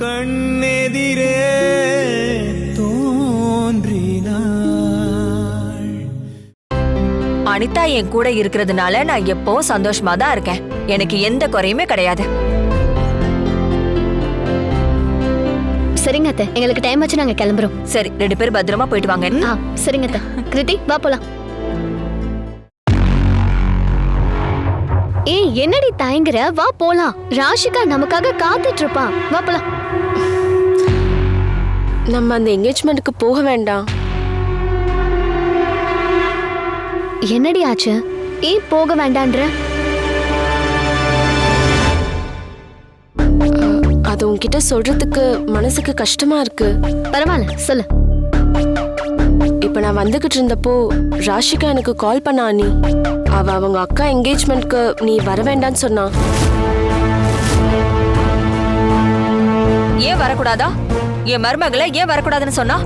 கண்ணெதிரே தோன்றினாள். அனிதா என் கூட இருக்கிறதுனால நான் எப்பவும் சந்தோஷமா தான் இருக்கேன். எனக்கு எந்த குறையுமே கிடையாது. சரிங்க அத்தை. எங்களுக்கு டைம் ஆச்சு நாங்க கிளம்புறோம். சரி ரெண்டு பேரும் பத்திரமா போயிட்டு வாங்க. ஆ சரிங்க அத்தை. கிருதி வா போலாம். ஏய் என்னடி தயங்குற? வா போலாம். ராஷிகா நமக்காக காத்துட்டு இருப்பான் வா போலாம். நம்ம அந்த என்கேஜ்மெண்ட்டுக்கு போக வேண்டாம். என்னடி ஆச்சு? ஏன் போக வேண்டான்ற? அது உன்கிட்ட சொல்றதுக்கு மனசுக்கு கஷ்டமா இருக்கு. பரவாயில்ல சொல்லு. இப்ப நான் வந்துகிட்டு இருந்தப்போ ராஷிகா எனக்கு கால் பண்ணா நீ. அவ அவங்க அக்கா என்கேஜ்மெண்ட்க்கு நீ வர வேண்டாம்னு சொன்னா. ஏன் வரக்கூடாதா? என் மருமகளை ஏன் வரக்கூடாதுன்னு சொன்னா?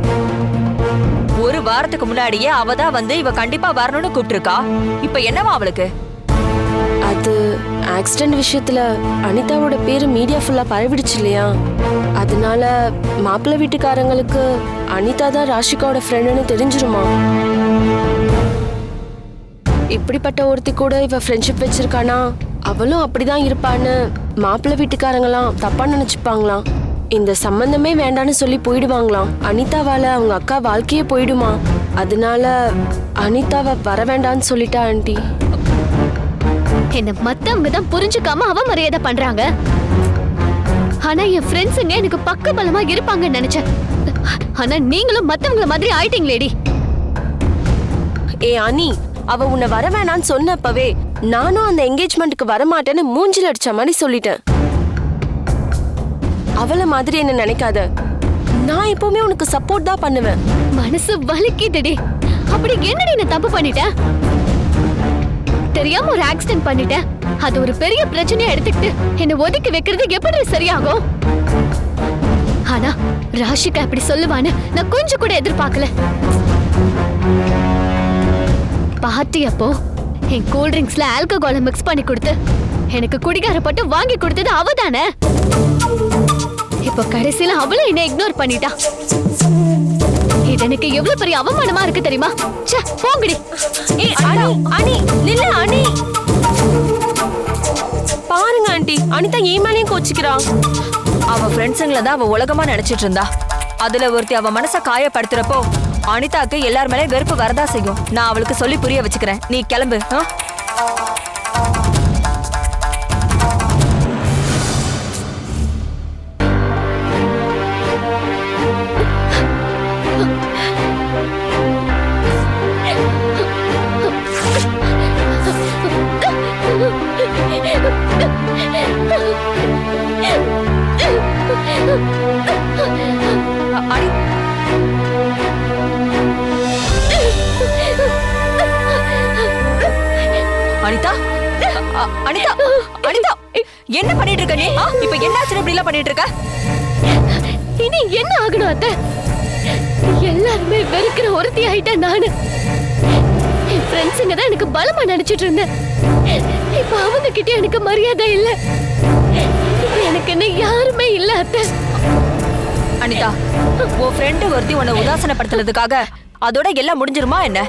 ஒரு வாரத்துக்கு முன்னாடியே அவ தான் வந்து இவ கண்டிப்பா வரணும்னு கூப்பிட்டுருக்கா. இப்ப என்னவா அவளுக்கு? அது ஆக்சிடென்ட் விஷயத்துல அனிதாவோட பேரு மீடியா ஃபுல்லா பரவிடுச்சு இல்லையா? அதனால மாப்பிள்ளை வீட்டுக்காரங்களுக்கு அனிதா தான் ராஷிகாவோட ஃப்ரெண்டுன்னு தெரிஞ்சிருமா? இப்படிப்பட்ட ஒருத்தி கூட இவ ஃப்ரெண்ட்ஷிப் வச்சிருக்கானா? அவளும் அப்படிதான் இருப்பான்னு மாப்பிள்ளை வீட்டுக்காரங்களாம் தப்பா நினைச்சுப்பாங்களாம் இந்த சம்பந்தமே வேண்டான்னு சொல்லி போயிடுவாங்களாம். அனிதாவால அவங்க அக்கா வாழ்க்கையே போயிடுமா? அதனால அனிதாவை வர வேண்டான்னு சொல்லிட்டா ஆண்டி. என்ன மத்தவங்க தான் புரிஞ்சுக்காம அவ மரியாதை பண்றாங்க? ஆனா என் ஃப்ரெண்ட்ஸுங்க எனக்கு பக்க பலமா இருப்பாங்கன்னு நினைச்சேன். ஆனா நீங்களும் மத்தவங்கள மாதிரி ஆயிட்டீங்களேடி. ஏ அனி அவ உன்னை வர வேணான்னு சொன்னப்பவே நானும் அந்த என்கேஜ்மெண்ட்டுக்கு வரமாட்டேன்னு மூஞ்சில அடிச்ச மாதிரி சொல்லிட்டேன். அவளை மாதிரி என்ன நினைக்காத. நான் எப்பவுமே உனக்கு சப்போர்ட் தான் பண்ணுவேன். மனசு வலிக்குதுடி. அப்படி என்னடி நான் தப்பு பண்ணிட்டேன் தெரியாம ஒரு ஆக்சிடென்ட் பண்ணிட்டேன் அது ஒரு பெரிய பிரச்சனையா எடுத்துக்கிட்டு என்ன ஒதுக்கி வைக்கிறது எப்படி சரியாகும்? ஆனா ராஷிகா இப்படி சொல்லுவான்னு நான் கொஞ்சம் கூட எதிர்பார்க்கல. பார்ட்டி அப்போ என் கூல் ட்ரிங்க்ஸ்ல ஆல்கஹாலை மிக்ஸ் பண்ணி கொடுத்து எனக்கு குடிகார பட்டு வாங்கி கொடுத்தது அவ தானே இப்போ கடைசியில அவளும் என்ன இக்னோர் பண்ணிட்டா. இது எனக்கு எவ்வளவு பெரிய அவமானமா இருக்கு தெரியுமா? ச்சே போங்கடி. ஏ அனி அனி நில்ல அனி பாருங்க ஆண்டி. அனிதா ஏன் மேலேயும் கோச்சிக்கிறா. அவ ஃப்ரெண்ட்ஸுங்கள தான் அவ உலகமா நினைச்சிட்டு இருந்தா. அதுல ஒருத்தி அவ மனச காயப்படுத்துறப்போ அனிதாக்கு எல்லார் மேலே வெறுப்பு வரதா செய்யும். நான் அவளுக்கு சொல்லி புரிய வச்சுக்கிறேன். நீ கிளம்பு ஆ? அ- அனிதா அனிதா அனிதா என்ன பண்ணிட்டு இருக்க நீ? ஆ? இப்ப என்னாச்சு இப்படி எல்லாம் பண்ணிட்டு இருக்க இனி என்ன ஆகணும் அத்தை? எல்லாருமே வெறுக்கிற ஒருத்தி ஆயிட்டேன் நானு. என் ஃப்ரெண்ட்ஸுங்க தான் எனக்கு பலமா நினைச்சிட்டு இருந்தேன். இப்ப அவங்க கிட்ட எனக்கு மரியாதை இல்ல. எனக்கு என்ன யாருமே இல்ல அத்தை. அனிதா உன் ஃப்ரெண்டு ஒருத்தி உன்னை உதாசனப்படுத்துறதுக்காக அதோட எல்லாம் முடிஞ்சிருமா என்ன?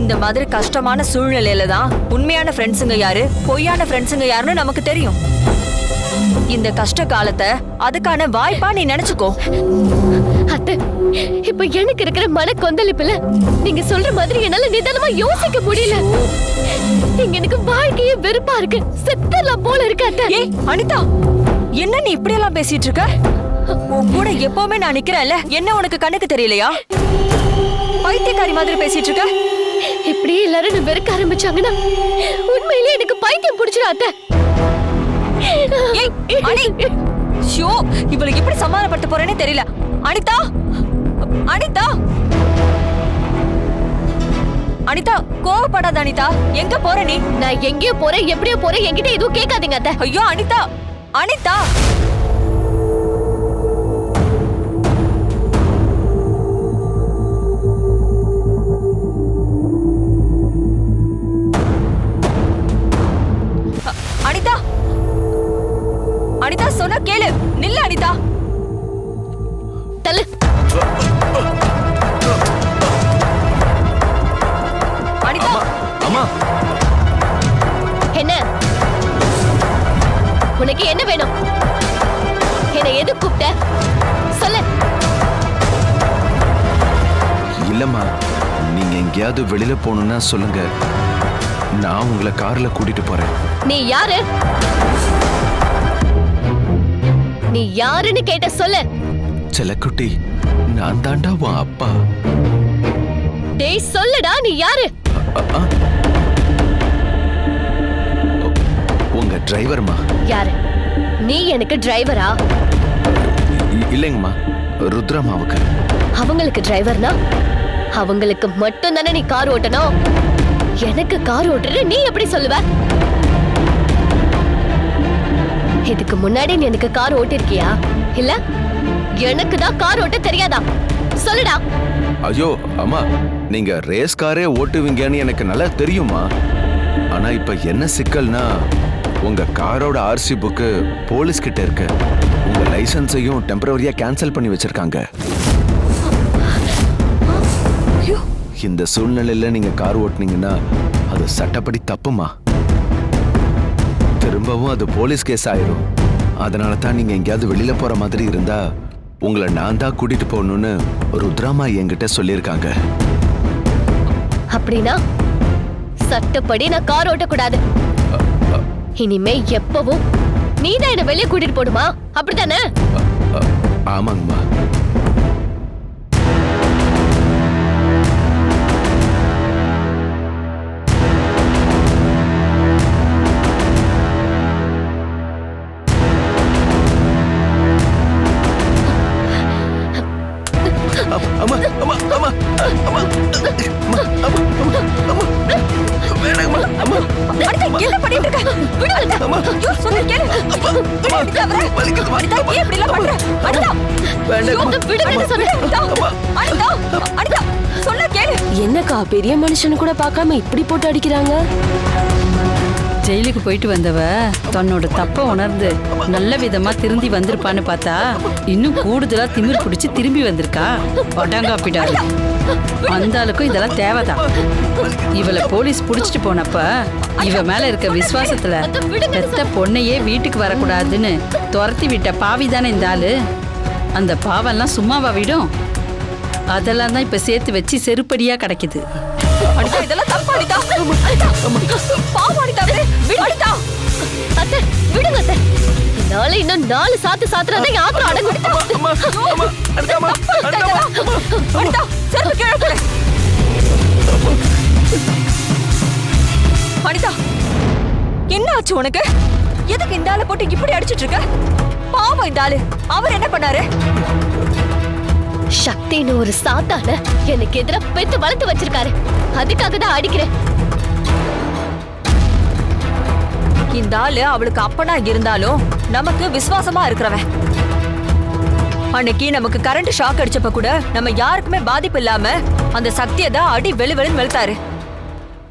இந்த மாதிரி கஷ்டமான சூழ்நிலையில தான் உண்மையான ஃப்ரெண்ட்ஸுங்க யாரு பொய்யான ஃப்ரெண்ட்ஸுங்க யாருன்னு நமக்கு தெரியும். இந்த கஷ்ட காலத்தை அதுக்கான வாய்ப்பா நீ நினைச்சுக்கோ. அத்தை இப்ப எனக்கு இருக்கிற மன கொந்தளிப்புல நீங்க சொல்ற மாதிரி என்னால நிதானமா யோசிக்க முடியல. இங்க எனக்கு வாழ்க்கையே வெறுப்பா இருக்கு. செத்தலாம் போல இருக்கு அத்தை. ஏய் அனிதா என்ன நீ இப்படி எல்லாம் பேசிட்டு இருக்க? உன் கூட எப்பவுமே நான் நிக்கிறேன்ல என்ன உனக்கு கண்ணுக்கு தெரியலையா? பைத்தியக்காரி மாதிரி பேசிட்டு இருக்க? இப்படியே எல்லாரும் வெறுக்க ஆரம்பிச்சாங்கன்னா உண்மையிலே எனக்கு பைத்தியம் அனி ஷோ இவளை எப்படி சமாதானப்படுத்த போறேனே தெரியல. அனிதா அனிதா. அனிதா கோவப்படாத அனிதா எங்க போற நீ? நான் எங்கேயோ போறேன் எப்படியோ போறேன் என்கிட்ட எதுவும் கேட்காதீங்க அத்தை. ஐயோ அனிதா அனிதா. உனக்கு என்ன வேணும்? என்னை எது கூப்பிட்ட? சொல்லு. இல்லம்மா நீங்க எங்கேயாவது வெளியில போகணும்னா சொல்லுங்க. நான் உங்களை கார்ல கூட்டிட்டு போறேன். நீ யாரு? நீ யாருன்னு கேட்ட சொல்லு. செல்லக்குட்டி நான் தாண்டா உன் அப்பா. டேய் சொல்லுடா நீ யாரு? அ- அ. உங்க டிரைவர்மா யாரு? நீ எனக்கு டிரைவரா இல்லைங்கம்மா. ருத்ரமாவுக்கு அவங்களுக்கு டிரைவர்னா அவங்களுக்கு மட்டும் தானே நீ கார் ஓட்டணும். எனக்கு கார் ஓட்டுற நீ எப்படி சொல்லுவ? இதுக்கு முன்னாடி நீ எனக்கு கார் ஓட்டிருக்கியா? இல்ல? எனக்கு தான் கார் ஓட்ட தெரியாதா? சொல்லுடா. ஐயோ அம்மா நீங்க ரேஸ் காரே ஓட்டுவீங்கன்னு எனக்கு நல்லா தெரியுமா ஆனா இப்ப என்ன சிக்கல்னா உங்க காரோட ஆர்சி புக்கு போலீஸ் கிட்ட இருக்கு. உங்க லைசன்ஸையும் டெம்பரவரியா கேன்சல் பண்ணி வச்சிருக்காங்க. இந்த சூழ்நிலையில நீங்க கார் ஓட்டுனீங்கன்னா அது சட்டப்படி தப்புமா? திரும்பவும் அது போலீஸ் கேஸ் ஆயிரும். அதனால தான் நீங்க எங்கேயாவது வெளியில போற மாதிரி இருந்தா உங்களை நான் தான் கூட்டிட்டு போகணும்னு ருத்ராமா என்கிட்ட சொல்லியிருக்காங்க. அப்படின்னா சட்டப்படி நான் கார் ஓட்டக்கூடாது. இனிமே எப்பவும் நீ தான் என்ன வெளியே கூட்டிட்டு போடுமா அப்படித்தானே? ஆமாங்கம்மா. என்னக்கா பெரிய மனுஷன் கூட பார்க்காம இப்படி போட்டு அடிக்கிறாங்க? ஜெயிலுக்கு போயிட்டு வந்தவ தன்னோட தப்ப உணர்ந்து நல்ல விதமா திருந்தி வந்திருப்பான்னு பார்த்தா இன்னும் கூடுதலா திமிர் பிடிச்சி திரும்பி வந்திருக்கா? பட்டாங்காப்பிடாரு அந்த ஆளுக்கும் இதெல்லாம் தேவைதான். இவளை போலீஸ் புடிச்சிட்டு போனப்ப இவ மேல இருக்க விசுவாசத்துல பெத்த பொண்ணையே வீட்டுக்கு வரக்கூடாதுன்னு துரத்தி விட்ட பாவி தானே இந்த ஆளு? அந்த பாவெல்லாம் சும்மாவா விடும்? அதெல்லாம் தான் இப்ப சேர்த்து வச்சு செருப்படியா கிடைக்குது. அனிதா பாவம் அனிதா அனிதா அத்தை விடுங்க அத்தை. என்னால இன்னும் நாலு சாத்து சாத்துறதா யாத்திரை அடங்கும் அனிதா இதெல்லாம். அனிதா செருப்பு கீழே போடு. அனிதா என்ன ஆச்சு உனக்கு? எதுக்கு இந்த ஆளை போட்டு இப்படி அடிச்சிட்டு இருக்க? பாவம் இந்த ஆளு. அவர் என்ன பண்ணாரு? சக்தின்னு ஒரு சாத்தான எனக்கு எதிராக பெத்து வளர்த்து வச்சிருக்காரு. அதுக்காக தான் அடிக்கிறேன். இந்த ஆளு அவளுக்கு அப்பனா இருந்தாலும் நமக்கு விசுவாசமா இருக்கிறவன். அன்னைக்கு நமக்கு கரண்ட் ஷாக் அடிச்சப்ப கூட நம்ம யாருக்குமே பாதிப்பு இல்லாம அந்த சக்தியை தான் அடி வெளு வெளுன்னு வெளுத்தாரு.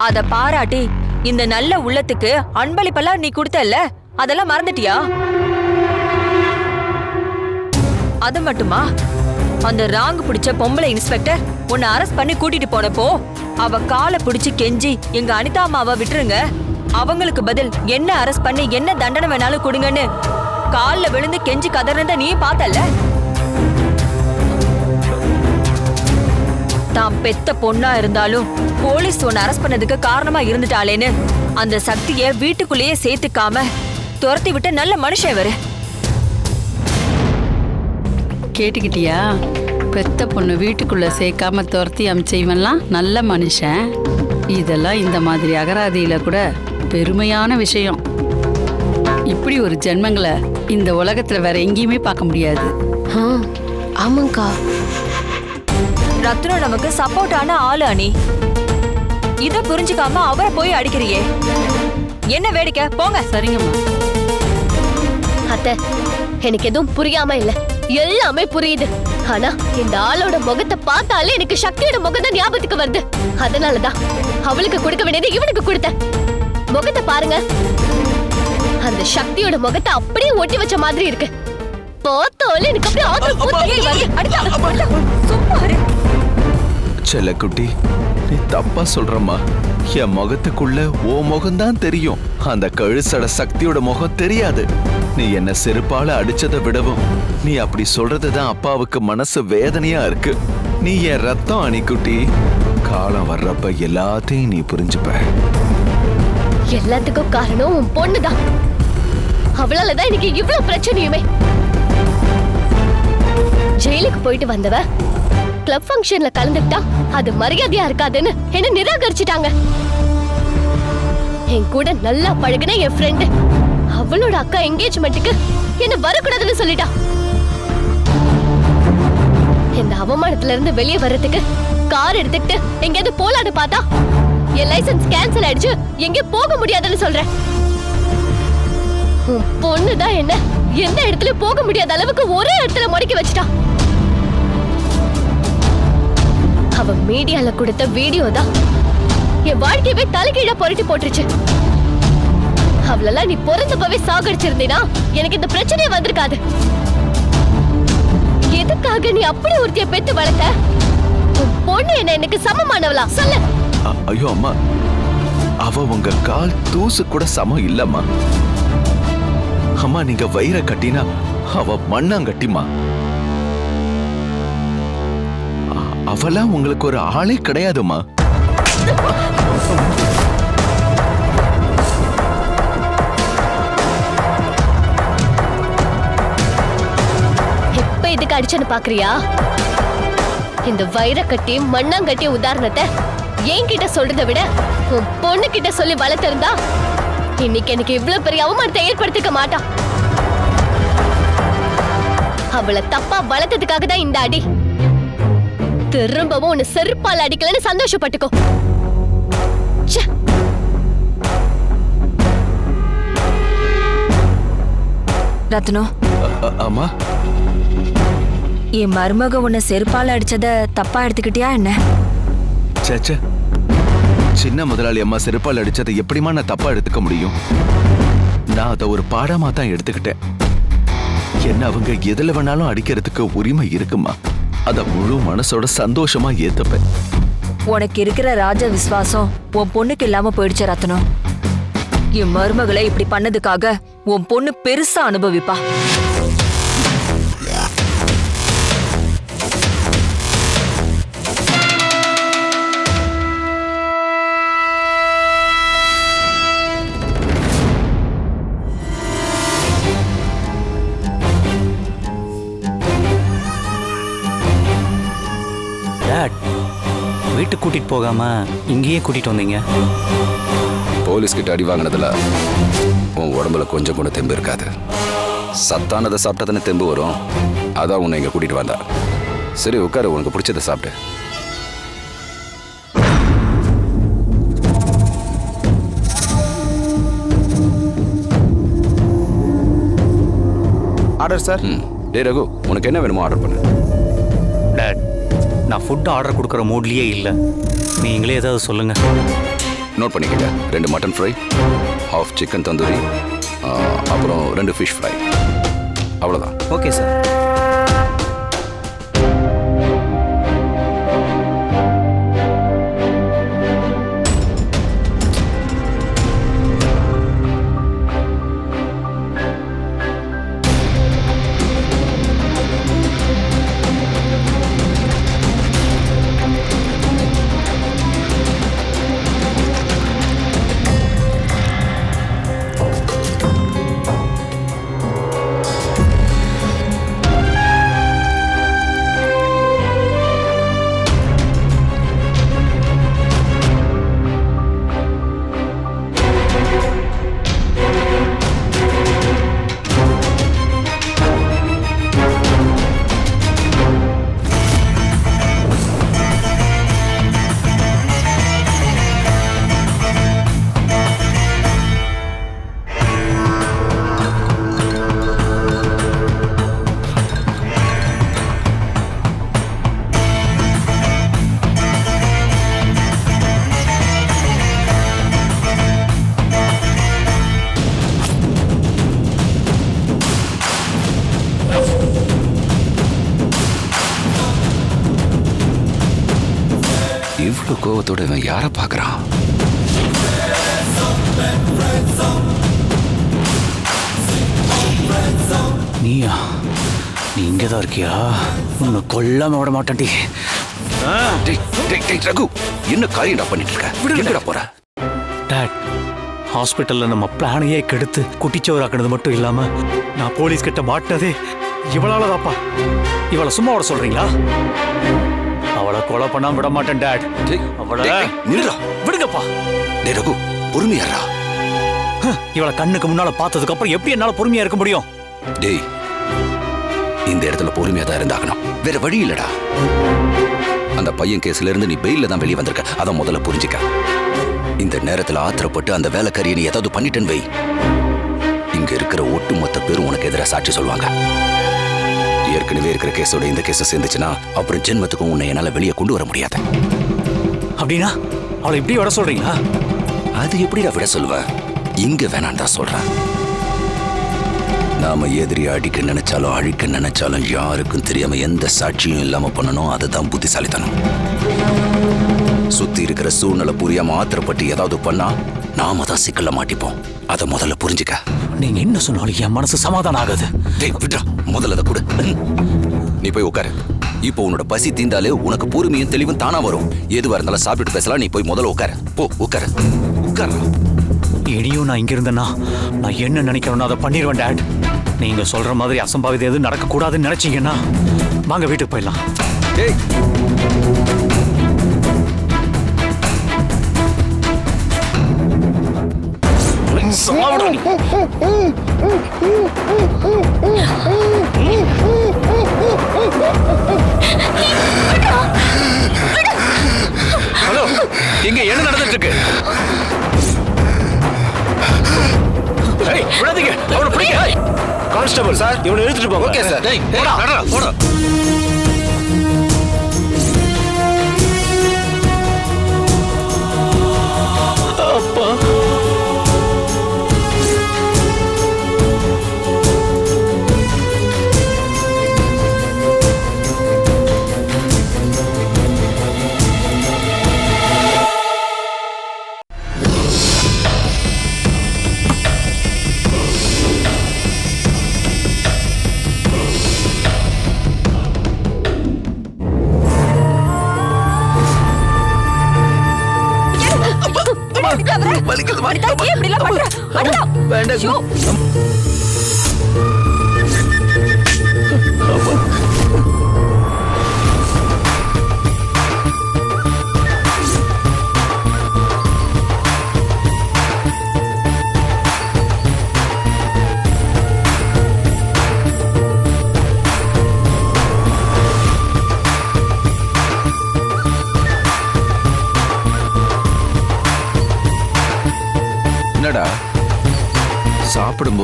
அத பாராட்டி இந்த நல்ல உள்ளத்துக்கு அன்பளிப்பெல்லாம் நீ கொடுத்தல்ல? அதெல்லாம் மறந்துட்டியா? அது மட்டுமா? அந்த ராங்கு பிடிச்ச பொம்பளை இன்ஸ்பெக்டர் உன்னை அரெஸ்ட் பண்ணி கூட்டிட்டு போனப்போ அவ காலை பிடிச்சு கெஞ்சி எங்க அனிதா அம்மாவை விட்டுருங்க. அவங்களுக்கு பதில் என்ன அரெஸ்ட் பண்ணி என்ன தண்டனை வேணாலும் கொடுங்கன்னு. காலில் விழுந்து கெஞ்சி கதறத நீ பார்த்தல்ல? தான் பெத்த பொண்ணா இருந்தாலும் போலீஸ் உன்னை அரெஸ்ட் பண்ணதுக்கு காரணமா இருந்துட்டாளேன்னு அந்த சக்தியை வீட்டுக்குள்ளேயே சேர்த்துக்காம துரத்தி விட்ட நல்ல மனுஷன் வரு கேட்டுக்கிட்டியா? பெத்த பொண்ணு வீட்டுக்குள்ள சேர்க்காம துரத்தி அமிச்சவன்லாம் நல்ல மனுஷன். இதெல்லாம் இந்த மாதிரி அகராதியில கூட பெருமையான விஷயம். இப்படி ஒரு ஜென்மங்களை இந்த உலகத்துல வேற எங்கேயுமே பார்க்க முடியாது. ஆ, ஆமாங்கக்கா ரத்னம் நமக்கு சப்போர்ட் ஆன ஆளு அனி. இத புரிஞ்சுக்காம அவரை போய் அடிக்கிறியே. என்ன வேடிக்கை? போங்க. சரிங்கம்மா. அத்தை எனக்கு எதுவும் புரியாம இல்ல. எல்லாமே புரியுது. ஆனா இந்த ஆளோட முகத்தை பார்த்தாலே எனக்கு சக்தியோட முகம் தான் ஞாபகத்துக்கு வருது. அதனாலதான் அவளுக்கு கொடுக்க வேண்டியது இவனுக்கு கொடுத்தேன். முகத்தை பாருங்க. அந்த சக்தியோட முகத்தை அப்படியே ஒட்டி வச்ச மாதிரி இருக்கு. பார்த்தோல எனக்கு அப்படியே ஆத்திரம் வருது. சும்மா இரு. செல்லக்குட்டி நீ தப்பா சொல்றம்மா. என் முகத்துக்குள்ள ஓ முகம்தான் தெரியும். அந்த கழுசட சக்தியோட முகம் தெரியாது. நீ என்ன செருப்பால அடிச்சதை விடவும். நீ அப்படி சொல்றதுதான் அப்பாவுக்கு மனசு வேதனையா இருக்கு. நீ என் ரத்தம் அணிக்குட்டி. காலம் வர்றப்ப எல்லாத்தையும் நீ புரிஞ்சுப்ப. எல்லாத்துக்கும் காரணம் உன் பொண்ணுதான். அவளாலதான் இன்னைக்கு இவ்வளவு பிரச்சனையுமே. ஜெயிலுக்கு போயிட்டு வந்தவ கிளப் ஃபங்க்ஷன்ல கலந்துக்கிட்டா அது மரியாதையா இருக்காதுன்னு என்ன நிராகரிச்சிட்டாங்க. என் கூட நல்லா பழகுன என் ஃப்ரெண்டு அவளோட அக்கா என்கேஜ்மெண்ட்டுக்கு என்ன வரக்கூடாதுன்னு சொல்லிட்டா. இந்த அவமானத்துல இருந்து வெளியே வர்றதுக்கு கார் எடுத்துக்கிட்டு எங்கேயாவது போலான்னு பார்த்தா என் லைசன்ஸ் கேன்சல் ஆயிடுச்சு எங்கே போக முடியாதுன்னு சொல்றேன். பொண்ணுதான் என்ன எந்த இடத்துல போக முடியாத அளவுக்கு ஒரே இடத்துல முடக்கி வச்சிட்டா. அவ மீடியால கொடுத்த வீடியோ தான். என் வாழ்க்கையவே தலைகீழா புரட்டி போட்டுருச்சு. அவளெல்லாம் நீ பிறந்தப்பவே சாகடிச்சிருந்தீனா? எனக்கு இந்த பிரச்சனையே வந்திருக்காது. எதுக்காக நீ அப்படி ஒருத்திய பெத்து வளர்த்த? உன் பொண்ணு என்ன எனக்கு சமமானவளா? சொல்லு. ஐயோ அம்மா. அவ உங்க கால் தூசு கூட சமம் இல்லம்மா. அம்மா நீங்க வயிற கட்டினா அவ மண்ணாங்கட்டிமா அ- அவளாம் உங்களுக்கு ஒரு ஆளே கிடையாதும்மா. எப்ப இதுக்கு அடிச்சேன்னு பாக்குறியா? இந்த வைரக்கட்டி மண்ணாங்கட்டி உதாரணத்தை என்கிட்ட சொல்றதை விட உன் பொண்ணு கிட்ட சொல்லி வளர்த்திருந்தா இன்னைக்கு எனக்கு இவ்வளவு பெரிய அவமானத்தை ஏற்படுத்திக்க மாட்டான் அவளை தப்பா வளர்த்ததுக்காக தான் இந்த அடி. திரும்பவும் உன்னை செருப்பால் அடிக்கலன்னு சந்தோஷப்பட்டுக்கோ. ரத்னம் அம்மா? என் மருமக உன்னை செருப்பால அடிச்சத தப்பா எடுத்துக்கிட்டியா என்ன? சேச்சே சின்ன முதலாளி அம்மா செருப்பால் அடிச்சதை எப்படிமா நான் தப்பா எடுத்துக்க முடியும்? நான் அதை ஒரு பாடமா தான் எடுத்துக்கிட்டேன். என்ன அவங்க எதுல வேணாலும் அடிக்கிறதுக்கு உரிமை இருக்குமா? அத முழு மனசோட சந்தோஷமா ஏத்துப்பேன். உனக்கு இருக்கிற ராஜ விசுவாசம் உன் பொண்ணுக்கு இல்லாம போயிடுச்சு ரத்னம் என் மருமகளை இப்படி பண்ணதுக்காக உன் பொண்ணு பெருசா அனுபவிப்பா. வீட்டுக்கு கூட்டிட்டு போகாம இங்கேயே கூட்டிட்டு வந்தீங்க? போலீஸ் கிட்ட அடி வாங்கினதுல உன் உடம்புல கொஞ்சம் கூட தெம்பு இருக்காது. சத்தானதை சாப்பிட்டா தானே தெம்பு வரும். அதான் உன்னை இங்க கூட்டிட்டு வந்தா. சரி உட்காரு உனக்கு பிடிச்சதை சாப்பிட்டு ஆர்டர் சார் ம். டே ரகு உனக்கு என்ன வேணுமோ ஆர்டர் பண்ணு. நான் ஃபுட் ஆர்டர் கொடுக்குற மூட்லயே இல்லை. நீங்களே ஏதாவது சொல்லுங்க. நோட் பண்ணிக்கங்க. ரெண்டு mutton fry half chicken tandoori அப்புறம் ரெண்டு ஃபிஷ் ஃப்ரை அவ்வளோதான் ஓகே சார் நீயா? நீ இங்கே தான் இருக்கியா? உன்னை கொல்லாம விட டேய், டேய், ரகு என்ன காரியம்டா பண்ணிட்டு இருக்க? எங்கடா போற? டேட் ஹாஸ்பிட்டல்ல நம்ம பிளானையே கெடுத்து குட்டிச்சவராக்குனது மட்டும் இல்லாம நான் போலீஸ் கிட்ட மாட்டினதே இவளாலதாப்பா இவளை சும்மா விட சொல்றீங்களா? அவளை கொலை பண்ணாம விட மாட்டேன் டேட். அவளை நில்லுடா. விடுங்கப்பா. டேய் ரகு பொறுமையாரா இவளை கண்ணுக்கு முன்னால பார்த்ததுக்கு அப்புறம் எப்படி என்னால பொறுமையா இருக்க முடியும்? டேய் இந்த இடத்துல பொறுமையா தான் இருந்தாகணும். வேற வழி இல்லடா. அந்த பையன் கேஸ்ல இருந்து நீ பெயில தான் வெளியே வந்திருக்க. அத முதல்ல புரிஞ்சுக்க. இந்த நேரத்துல ஆத்திரப்பட்டு அந்த வேலைக்காரியை நீ ஏதாவது பண்ணிட்டேன்னு வை. இங்க இருக்கிற ஒட்டுமொத்த பேரும் உனக்கு எதிராக சாட்சி சொல்லுவாங்க. ஏற்கனவே இருக்கிற கேஸோட இந்த கேஸ் சேர்ந்துச்சுன்னா அப்புறம் ஜென்மத்துக்கும் உன்னை என்னால வெளியே கொண்டு வர முடியாது. அப்படின்னா அவளை இப்படி விட சொல்றீங்களா? அது எப்படிடா விட சொல்லுவ? இங்க வேணாம் தான் சொல்றேன். நாம எதிரி அடிக்க நினைச்சாலும் அழிக்க நினைச்சாலும் யாருக்கும் தெரியாம எந்த சாட்சியும் இல்லாம பண்ணணும். அதுதான் புத்திசாலித்தனம். சுத்தி இருக்கிற சூழ்நிலை புரியாம ஆத்திரப்பட்டு ஏதாவது பண்ணா நாம தான் சிக்கல்ல மாட்டிப்போம். அதை முதல்ல புரிஞ்சுக்க. நீங்க என்ன சொன்னாலும் என் மனசு சமாதானம் ஆகாது. விட்றா. முதல்ல அதை கொடு. நீ போய் உட்காரு. இப்போ உன்னோட பசி தீந்தாலே உனக்கு பொறுமையும் தெளிவும் தானா வரும். எதுவா இருந்தாலும் சாப்பிட்டு பேசலாம். நீ போய் முதல்ல உட்காரு. போ உட்காரு. உட்காரு இனியும் நான் இங்க இருந்தேன்னா நான் என்ன நினைக்கிறேனோ அதை பண்ணிடுவேன் டேட். நீங்க சொல்ற மாதிரி அசம்பாவிதம் எதுவும் நடக்கக்கூடாதுன்னு நினைச்சீங்கன்னா வாங்க வீட்டுக்கு போயிடலாம். ஹலோ இங்க என்ன நடந்துட்டு இருக்கு? ஏய், விடாதீங்க அவனை பிடிங்க. Constable sir. இவனை இழுத்துட்டு போங்க. Okay sir. டேய் போடா. போடா.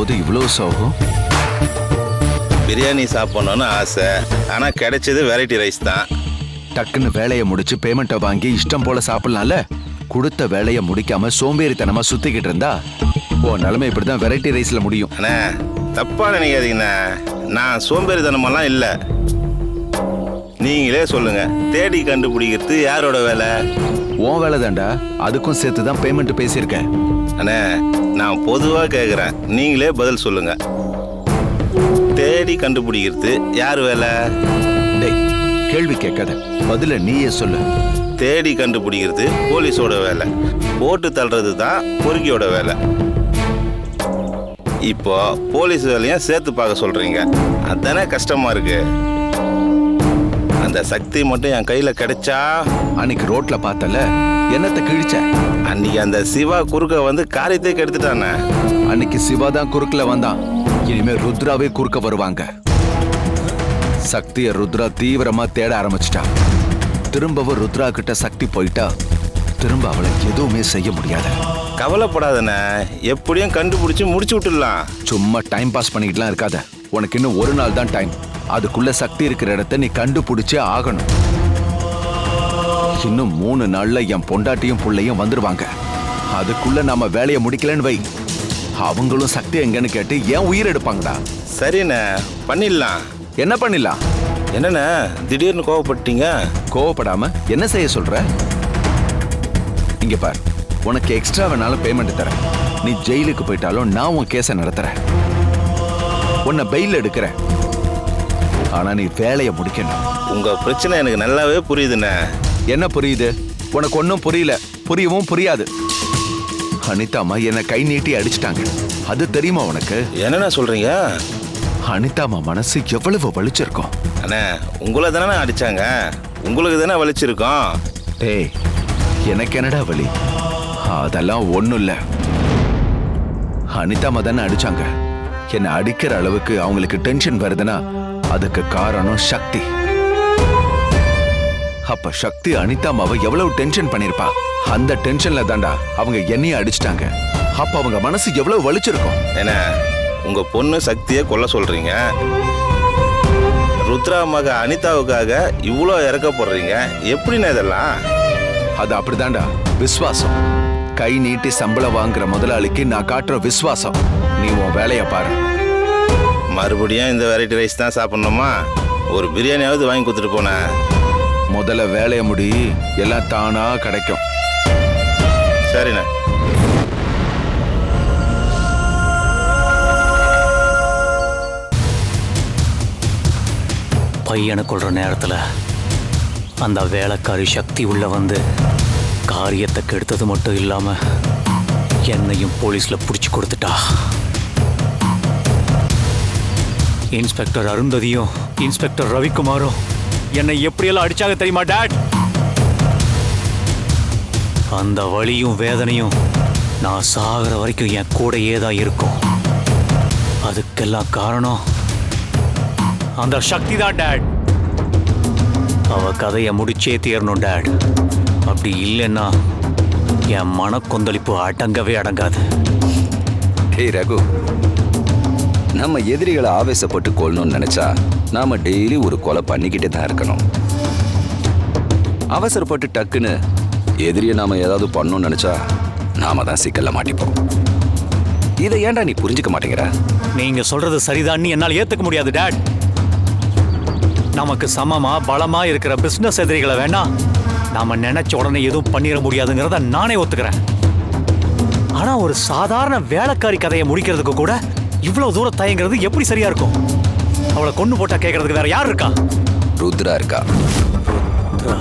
சாப்பிடும்போது இவ்வளோ சோகம்? பிரியாணி சாப்பிடணும்னு ஆசை. ஆனால் கிடைச்சது வெரைட்டி ரைஸ் தான். டக்குன்னு வேலையை முடிச்சு பேமெண்ட்டை வாங்கி இஷ்டம் போல சாப்பிடலாம்ல? கொடுத்த வேலையை முடிக்காம சோம்பேறித்தனமா சுத்திக்கிட்டு இருந்தா? ஓ நிலைமை இப்படிதான் வெரைட்டி ரைஸ்ல முடியும். அண்ணே தப்பா நினைக்காதீங்கண்ணே. நான் சோம்பேறித்தனமெல்லாம் இல்லை. நீங்களே சொல்லுங்க. தேடி கண்டுபிடிக்கிறது யாரோட வேலை? உன் வேலை தான்டா. அதுக்கும் சேர்த்து தான் பேமெண்ட் பேசியிருக்கேன். அண்ணே நான் பொதுவாக கேட்குறேன் நீங்களே பதில் சொல்லுங்க. தேடி கண்டுபிடிக்கிறது யார் வேலை? டேய் கேள்வி கேட்காத. பதில நீயே சொல்லு. தேடி கண்டுபிடிக்கிறது போலீஸோட வேலை. போட்டு தள்ளுறது தான் பொறுக்கியோட வேலை. இப்போ போலீஸ் வேலையும் சேர்த்து பார்க்க சொல்றீங்க. அதானே கஷ்டமா இருக்கு? அந்த சக்தி மட்டும் என் கையில கிடைச்சா? அன்னைக்கு ரோட்ல பார்த்தல என்னத்தை கிழிச்ச? அன்னைக்கு அந்த சிவா குறுக்க வந்து காரியத்தை கெடுத்துட்டானே. அன்னைக்கு சிவா தான் குறுக்குல வந்தான். இனிமே ருத்ராவே குறுக்க வருவாங்க. சக்திய ருத்ரா தீவிரமா தேட ஆரம்பிச்சிட்டா. திரும்பவும் ருத்ரா கிட்ட சக்தி போயிட்டா திரும்ப அவளை எதுவுமே செய்ய முடியாது. கவலைப்படாதண்ணே எப்படியும் கண்டுபிடிச்சு முடிச்சு விட்டுடலாம். சும்மா டைம் பாஸ் பண்ணிக்கிட்டுலாம் இருக்காத. உனக்கு இன்னும் ஒரு நாள் தான் டைம் அதுக்குள்ள சக்தி இருக்கிற இடத்த நீ கண்டுபிடிச்சே ஆகணும். இன்னும் மூணு நாள்ல என் பொண்டாட்டியும் புள்ளையும் வந்துருவாங்க. அதுக்குள்ள நாம வேலையை முடிக்கலன்னு வை. அவங்களும் சக்தி எங்கன்னு கேட்டு ஏன் உயிர் எடுப்பாங்கடா? சரிண்ணே பண்ணிடலாம். என்ன பண்ணிடலாம்? என்னண்ணே திடீர்னு கோவப்பட்டீங்க கோவப்படாம என்ன செய்ய சொல்ற? இங்க பார் உனக்கு எக்ஸ்ட்ரா வேணாலும் பேமெண்ட் தரேன். நீ ஜெயிலுக்கு போயிட்டாலும் நான் உன் கேஸை நடத்துறேன். உன்னை பெயில் எடுக்கிறேன். ஆனா நீ வேலையை முடிக்கணும். உங்க பிரச்சனை எனக்கு நல்லாவே புரியுதுண்ணே. என்ன புரியுது? உனக்கு ஒன்றும் புரியல. புரியவும் புரியாது. அனிதாமா என்னை கை நீட்டி அடிச்சிட்டாங்க. அது தெரியுமா உனக்கு? என்னண்ணா சொல்றீங்க? அனிதாமா மனசு எவ்வளவு வலிச்சிருக்கும். அண்ணே உங்களை தானே அடிச்சாங்க. உங்களுக்கு தானே வலிச்சிருக்கோம். டேய் எனக்கு என்னடா வலி? அதெல்லாம் ஒண்ணும் இல்ல. அனிதாமா தானே அடிச்சாங்க. என்னை அடிக்கிற அளவுக்கு அவங்களுக்கு டென்ஷன் வருதுன்னா அதுக்கு காரணம் சக்தி. அப்ப சக்தி அனிதாமாவை எவ்வளவு டென்ஷன் பண்ணிருப்பா? அந்த டென்ஷன்ல தாண்டா அவங்க என்னைய அடிச்சிட்டாங்க. அப்ப அவங்க மனசு எவ்வளவு வலிச்சிருக்கும்? என்ன உங்க பொண்ணு சக்தியை கொல்ல சொல்றீங்க? ருத்ரா மக அனிதாவுக்காக இவ்வளோ இறக்கப்படுறீங்க? எப்படிண்ணே இதெல்லாம்? அது அப்படிதான்டா விசுவாசம் கை நீட்டி சம்பளம் வாங்குற முதலாளிக்கு நான் காட்டுற விசுவாசம் நீ உன் வேலையை பாரு. மறுபடியும் இந்த வெரைட்டி ரைஸ் தான் சாப்பிட்ணுமா? ஒரு பிரியாணியாவது வாங்கி கொடுத்துட்டு போனேன் முதல்ல வேலையை முடி எல்லாம் தானா கிடைக்கும். சரிண்ணே. பையனை கொள்ற நேரத்துல அந்த வேலைக்காரி சக்தி உள்ள வந்து காரியத்தை கெடுத்தது மட்டும் இல்லாம என்னையும் போலீஸ்ல பிடிச்சு கொடுத்துட்டா. இன்ஸ்பெக்டர் அருந்ததியும் இன்ஸ்பெக்டர் ரவிக்குமாரும் என்னை எப்படியெல்லாம் அடிச்சாங்க தெரியுமா டாட்? அந்த வலியும் வேதனையும் நான் சாகிற வரைக்கும் என் கூடயே தான் இருக்கும். அதுக்கெல்லாம் காரணம் அந்த சக்தி தான் டேட். அவ கதையை முடிச்சே தீரணும் டேட். அப்படி இல்லைன்னா என் மனக்கொந்தளிப்பு அடங்கவே அடங்காது. டேய் ரகு நம்ம எதிரிகளை ஆவேசப்பட்டு கொள்ளணும்னு நினைச்சா நாம டெய்லி ஒரு கொலை பண்ணிக்கிட்டே தான் இருக்கணும். அவசரப்பட்டு டக்குன்னு எதிரியை நாம ஏதாவது பண்ணணும்னு நினைச்சா நாம தான் சிக்கல்ல மாட்டிப்போம். இதை ஏன்டா நீ புரிஞ்சுக்க மாட்டேங்கிற? நீங்க சொல்றது சரிதான்னு என்னால் ஏத்துக்க முடியாது டேட் நமக்கு சமமா பலமா இருக்கிற பிசினஸ் எதிரிகளை வேணா நாம நினைச்ச உடனே எதுவும் பண்ணிட முடியாதுங்கிறத நானே ஒத்துக்கிறேன். ஆனா ஒரு சாதாரண வேலைக்காரி கதையை முடிக்கிறதுக்கு கூட இவ்வளவு தூரம் தயங்குறது எப்படி சரியா இருக்கும்? அவளை கொண்டு போட்டா கேட்கறதுக்கு வேற யார் இருக்கா? ருத்ரா இருக்கா? ருத்ரா.